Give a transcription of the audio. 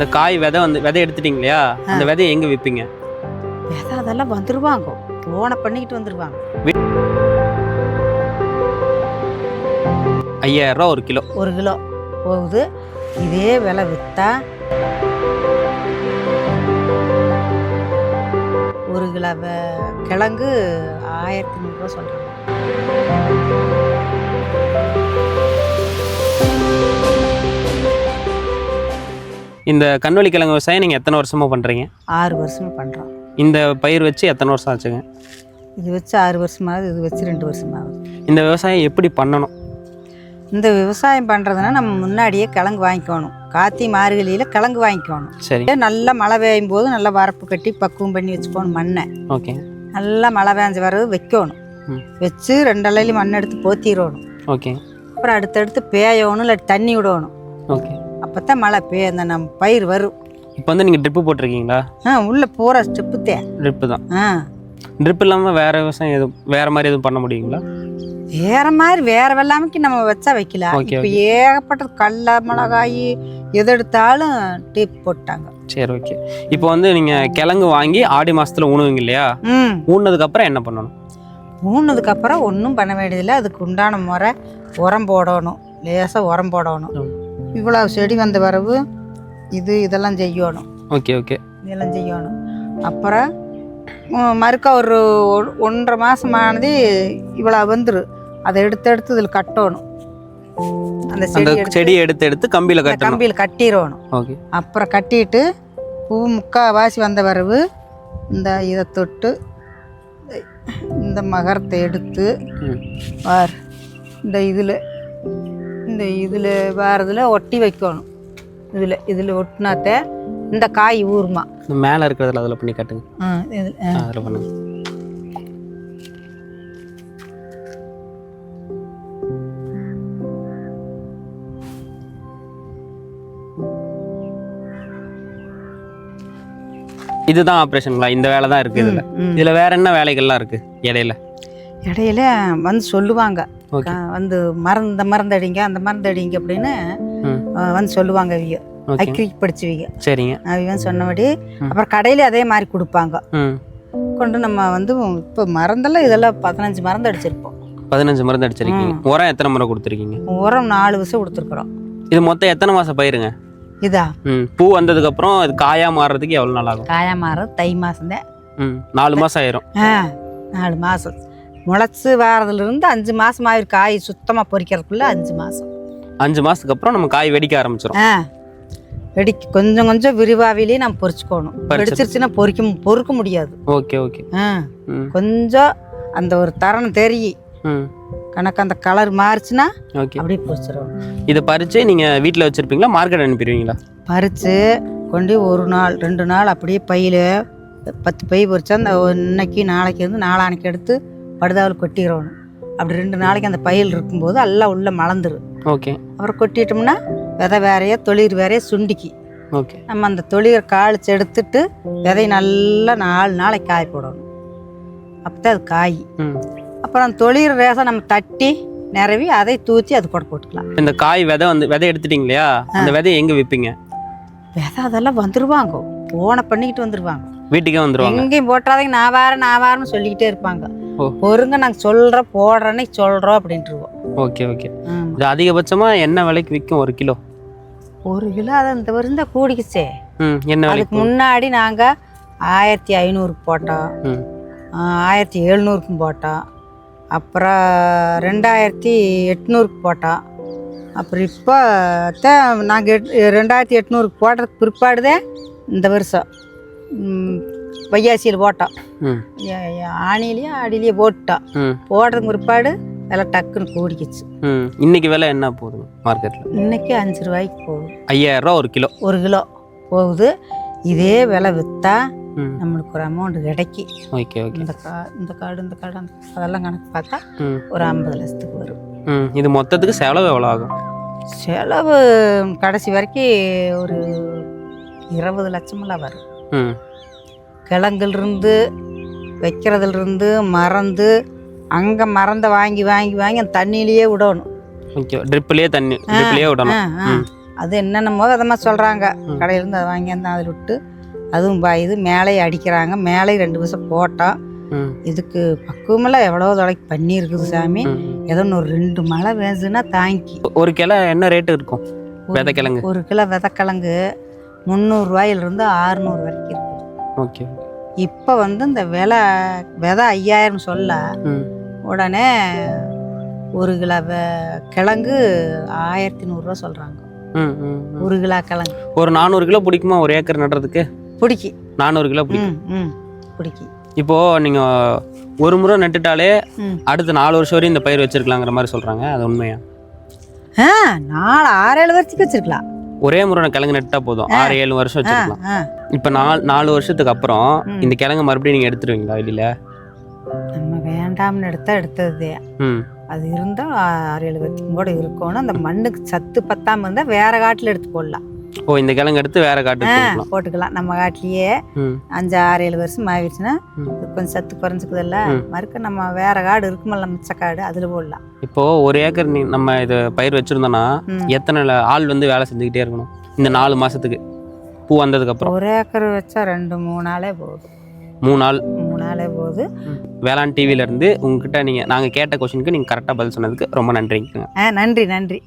இந்த காய் விதை வந்து விதை எடுத்துட்டீங்க இல்லையா? அந்த விதையை எங்க விற்பீங்க விதை அதெல்லாம் வந்துருவாங்க. போனை பண்ணிக்கிட்டு வந்துருவாங்க. ஐயாயிரம் ரூபா ஒரு கிலோ. ஒரு கிலோ. போகுது. இதே விலை விற்றா ஒரு கிலோ கிழங்கு ஆயிரத்தி நூறுரூவா சொல்கிறாங்க இந்த கண்வழி கிழங்கு விவசாயம் நீங்க எத்தனை வருஷமா பண்றீங்க? ஆறு வருஷமா பண்ணுறோம் இந்த பயிர் வச்சு எத்தனை வருஷம் ஆச்சுங்க? இது வச்சு ஆறு வருஷமாகுது இது வச்சு ரெண்டு வருஷமாகுது இந்த விவசாயம் எப்படி பண்ணணும்? இந்த விவசாயம் பண்ணுறதுனா நம்ம முன்னாடியே கிழங்கு வாங்கிக்கணும். காத்தி மார்கழியில் கிழங்கு வாங்கிக்கணும். சரி. நல்லா மழை பெய்யும் போது நல்லா வரப்பு கட்டி பக்குவம் பண்ணி வச்சுக்கணும் மண்ணை. ஓகே. நல்லா மழை பெஞ்ச வரவு வைக்கணும். வச்சு ரெண்டு அலையில மண் எடுத்து போத்திடணும். ஓகே. அப்புறம் அடுத்தடுத்து பேயணும் இல்லை தண்ணி விடணும். ஓகே. அப்போ தான் மழை பெய்ய அந்த நம்ம பயிர் வரும். இப்போ வந்து நீங்க ட்ரிப்பு போட்டிருக்கீங்களா? ஆ உள்ளே பூரா ஸ்டெப்பு தே. ட்ரிப்பு தான். ஆ. ட்ரிப் இல்லாம வேற விவசாயம் எதுவும் வேற மாதிரி எதுவும் பண்ண முடியுங்களா? வேற மாதிரி வேற வெள்ளாமைக்கு நம்ம வச்சா வைக்கலாம் இப்போ ஏகப்பட்டது கடல மிளகாய் எது எடுத்தாலும் டீப் போட்டாங்க. சரி ஓகே. இப்போ வந்து நீங்க கிழங்கு வாங்கி ஆடி மாசத்துல ஊனுவீங்க இல்லையா? ம். ஊனதுக்கு அப்புறம் என்ன பண்ணணும்? ஊனதுக்கு அப்புறம் ஒன்றும் பண்ண வேண்டியதில்லை. அதுக்கு உண்டான முறை உரம் போடணும். லேசாக உரம் போடணும். இவ்வளோ செடி வந்த வரவு இது இதெல்லாம் செய்யணும். Okay okay. இதெல்லாம் செய்யணும். அப்புறம் மறுக்க ஒரு ஒன்றரை மாதம் ஆனது இவ்வளோ வந்துரு. அதை எடுத்து எடுத்து இதில் கட்டணும். அந்த செடி எடுத்து செடியை எடுத்து எடுத்து கம்பியில கட்டணும். கம்பியில் கட்டிடணும். ஓகே. அப்புறம் கட்டிட்டு பூ முக்கால்வாசி வந்த வரவு இந்த இதை தொட்டு இந்த மகரத்தை எடுத்து. வார் இந்த இதில் இந்த இதில் வாரதில் ஒட்டி வைக்கணும். இதில் இதில் ஒட்டினாத்த இந்த காய் ஊறுமா இந்த மேல இருக்கிறதுல அதில் பண்ணி காட்டுங்க. ஆ, இதில். அதில் பண்ணுங்க. இதுதான் ஆப்ரேஷனுங்களா இந்த வேலை தான் இருக்கு இதுல. இதுல வேற என்ன வேலைகள்லாம் இருக்கு? இடையில. இடையில வந்து சொல்லுவாங்க. வந்து மருந்து அடிங்க அந்த மருந்து அடிங்க அப்படின்னு வந்து சொல்லுவாங்க அவங்க ஓகே. அக்ரிக் படிச்சுவீங்க. சரிங்க. அவங்க சொன்னபடி அப்புறம் கடையில அதே மாதிரி கொடுப்பாங்க. கொண்டு நம்ம வந்து இப்போ மருந்தெல்லாம் இதெல்லாம் பதினஞ்சு மருந்து அடிச்சிருப்போம். பதினஞ்சு மருந்து அடிச்சிருக்கீங்க. உரம் எத்தனை முறை கொடுத்துருக்கீங்க? உரம் நாலு வருஷம் கொடுத்துருக்குறோம். இது மொத்தம் எத்தனை மாசம் பயிருங்க? இதா? பூ வந்ததுக்கு அப்புறம் இது காயா மாறுறதுக்கு எவ்வளவு நாள் ஆகும்? காயா மாதம் தை மாதம்தான் ம். நாலு மாசம் ஆயிரும். நாலு மாதம் முளைச்சி வாரதுலேருந்து அஞ்சு மாதம் ஆயிரு காய் சுத்தமாக பொரிக்கிறதுக்குள்ள அஞ்சு மாதம் அஞ்சு மாசத்துக்கு அப்புறம் நம்ம காய் வெடிக்க ஆரம்பிச்சிடும் ஆ வெடிக்க கொஞ்சம் கொஞ்சம் விரிவாவிலேயே நம்ம பொரிச்சுக்கணும் பறிச்சு- வெடிச்சிருச்சுன்னா பொரிக்க பொறுக்க முடியாது. Okay okay. ஆ கொஞ்சம் அந்த ஒரு தருணம் தெரியும். ம். கணக்கு அந்த கலர் மாறுச்சுன்னா ஓகே. அப்படியே பொரிச்சிடும் இதை பறிச்சு நீங்க வீட்டில் வச்சிருப்பீங்களா? மார்க்கெட் அனுப்பிடுவீங்களா? பறித்து கொண்டு ஒரு நாள் ரெண்டு நாள் அப்படியே பையில் பத்து பை பொரிச்சா அந்த இன்னைக்கு நாளைக்கு இருந்து நாளானைக்கு எடுத்து படுதாவில் கொட்டிக்கிறணும் அப்படி ரெண்டு நாளைக்கு அந்த பையில் இருக்கும்போது எல்லாம் உள்ளே மலர்ந்துரும் ஓகே. அப்புறம் கொட்டிட்டோம்னா விதை வேறையா தொளிர் வேறையா சுண்டிக்கி. ஓகே. நம்ம அந்த தொளிரை காய்ச்சி எடுத்துட்டு விதை நல்லா நாலு நாளைக்கு காய போடணும். அப்போ தான் அது காய். ம். அப்புறம் அந்த தொளிர் ரேசை நம்ம தட்டி நிறவி அதை தூத்தி அது கூட போட்டுக்கலாம். இந்த காய் விதை வந்து விதை எடுத்துட்டீங்க இல்லையா அந்த விதையை எங்க விற்பீங்க விதை அதெல்லாம் வந்துருவாங்க. போனை பண்ணிக்கிட்டு வந்துருவாங்க. வீட்டுக்கே வந்துருவாங்க. எங்கேயும் போட்டாதீங்க நான் வாரேன் நான் வாரேன்னு சொல்லிக்கிட்டே இருப்பாங்க. ஓ. பொறுங்க நாங்கள் சொல்கிறோம் போடுறேன்னு சொல்கிறோம் அப்படின்ட்டுருவோம். Okay okay. இது அதிகபட்சமா என்ன விலைக்கு விற்கும் ஒரு கிலோ? ஒரு கிலோ அதை இந்த வருந்த கூடிக்குச்சே. ம் என்ன அதுக்கு முன்னாடி நாங்கள் ஆயிரத்தி ஐநூறுக்கு போட்டோம். ஆயிரத்தி எழுநூறுக்கும் போட்டோம். அப்புறம் ரெண்டாயிரத்தி எட்நூறுக்கு போட்டோம். அப்புறம் இப்போ தான் நாங்கள் எட் ரெண்டாயிரத்தி எட்நூறுக்கு போடுறதுக்கு பிற்பாடு தான் இந்த வருஷம். வையாசியில் போட்டோம் ஆணிலேயே ஆடிலேயே போட்டோம் ம். போடுறதுக்கு பிற்பாடு எல்லாம் டக்குன்னு கூடிக்குச்சு. இன்னைக்கு விலை என்ன போகுதுங்க மார்க்கெட்டில்? இன்னைக்கு அஞ்சு ரூபாய்க்கு போகுது. ஐயாயிரம் ரூபா ஒரு கிலோ. ஒரு கிலோ போகுது. இதே விலை விற்றா நம்மளுக்கு ஒரு அமௌண்ட் கிடைக்கி. Okay okay. இந்த கா இந்த காடு இந்த காடு அந்த அதெல்லாம் கணக்கு பார்த்தா ஒரு ஐம்பது லட்சத்துக்கு வரும். இது மொத்தத்துக்கு செலவு எவ்வளோ ஆகும்? செலவு கடைசி வரைக்கும் ஒரு இருபது லட்சமெல்லாம் வரும். ம். கிழங்குலேருந்து வைக்கிறதுலேருந்து மறந்து அங்கே மறந்த வாங்கி வாங்கி வாங்கி அந்த தண்ணியிலேயே விடணும். ஓகே ட்ரிப்லேயே தண்ணி ட்ரிப்லேயே விடணும். ஆ. அது என்னென்னமோ விதமாக சொல்கிறாங்க கடையிலேருந்து அதை வாங்கியாந்து அதில் விட்டு அதுவும் பாயுது மேலேயும் அடிக்கிறாங்க. மேலேயும் ரெண்டு வருஷம் போட்டோம் இதுக்கு பக்குவமெல்லாம் எவ்வளோ தொலைக்கு பண்ணியிருக்குது சாமி. ம். ஏதோ ஒரு ரெண்டு மழை வேணுச்சுன்னா தாங்கி. ஒரு கிளை என்ன ரேட்டு இருக்கும்? விதை கிழங்கு ஒரு கிலோ விதக்கிழங்கு முந்நூறுரூவாயிலிருந்து ஆறுநூறு வரைக்கும் இருக்குது ஓகே. இப்போ வந்து இந்த விலை விதை ஐயாயிரம் சொல்ல உடனே ஒரு கிலோ கிழங்கு ஆயிரத்தி நூறுரூவா சொல்கிறாங்க. ஒரு கிலோ கிழங்கு. ஒரு நானூறு கிலோ பிடிக்குமா ஒரு ஏக்கர் நடுறதுக்கு? பிடிக்கி. நானூறு கிலோ பிடிக்கும் பிடிக்கி. இப்போ நீங்க ஒரு முறை நட்டுட்டாலே அடுத்த நாலு வருஷம் வரையும் இந்த பயிர் வச்சிருக்கலாங்கிற மாதிரி சொல்றாங்க. அது உண்மையா? நாலு ஆறு ஏழு வருஷத்துக்கு வச்சிருக்கலாம். ஒரே முறை கிழங்கு நட்டா போதும் ஆறு ஏழு வருஷம் வச்சிருக்கலாம் இப்போ நாலு நாலு வருஷத்துக்கு அப்புறம். இந்த கிழங்கு மறுபடியும் நீங்க எடுத்துருவீங்களா வெளியில நம்ம வேண்டாம்னு எடுத்தா எடுத்தது அது இருந்தால் ஆறு வருஷத்துக்கும் கூட இருக்கணும் அந்த மண்ணுக்கு சத்து பத்தாமல் இருந்தால் வேற காட்டில் எடுத்து போடலாம் ஓ இந்த கிழங்கு எடுத்து வேற கொடுக்கலாம். போட்டுக்கலாம். நம்ம காட்டிலேயே அஞ்சு ஆறு ஏழு வருஷம் ஆயிடுச்சுன்னா கொஞ்சம் சத்து குறைஞ்சிக்குதுல்ல. மறுக்க நம்ம வேற காடு இருக்குமல்ல மிச்ச காடு அதில் போடலாம். இப்போ ஒரு ஏக்கர் நம்ம இது பயிர் வச்சிருந்தோம்னா. எத்தனை ஆள் வந்து வேலை செஞ்சுக்கிட்டே இருக்கணும்? இந்த நாலு மாசத்துக்கு. பூ வந்ததுக்கு அப்புறம். ஒரு ஏக்கர் வச்சா ரெண்டு மூணு நாளே போகுது மூணு நாள் மூணு நாளே போகுது வேளாண் டிவில இருந்து உங்ககிட்ட நீங்க நாங்க கேட்ட கொஸ்டினுக்கு நீங்க கரெக்டா பதில் சொன்னதுக்கு ரொம்ப நன்றிங்க. நன்றி நன்றி.